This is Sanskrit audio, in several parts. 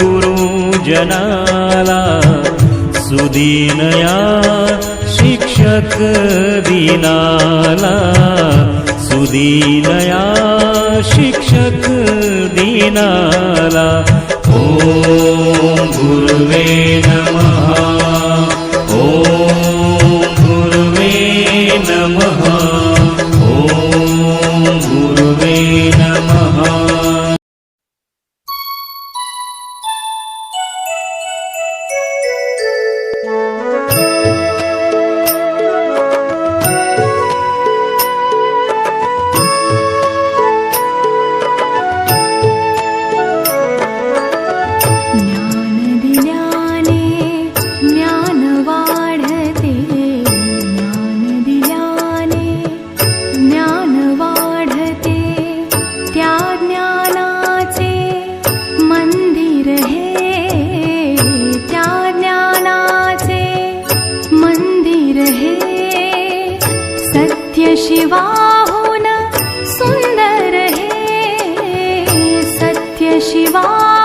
गुरुजनाला सुदीनया शिक्षक दीनाला सुदीनया शिक्षक दीनाला। ॐ गुरुवे नमः। ॐ गुरुवे नमः। ॐ गुरुवे नमः सत्य शिवाहून सुंदर हे सत्य शिवाहून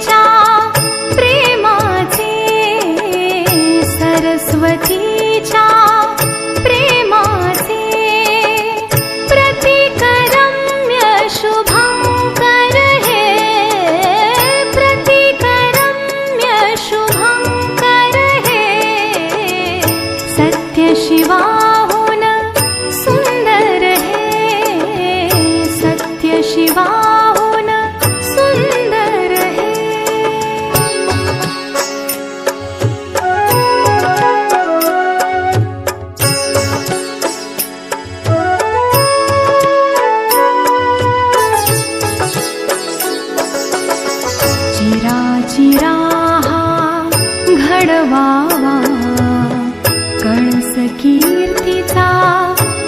सरस्वतीच्या प्रेमाचे सरस्वतीच्या प्रेमाचे। प्रतिकरम्य शुभङ्कर हे प्रतिकरम्य शुभङ्कर हे सत्य शिवाहुन सुन्दर हे सत्य चिराहा घडवावा. कळस कीर्तीचा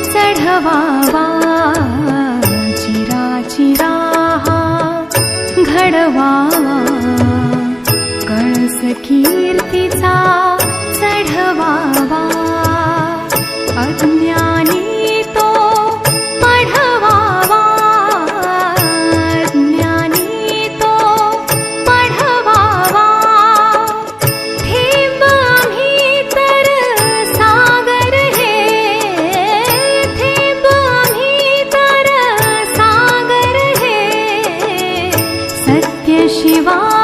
चढवावा. चिराचिराहा घडवावा. कळस कीर्तीचा चढवावा. 希望。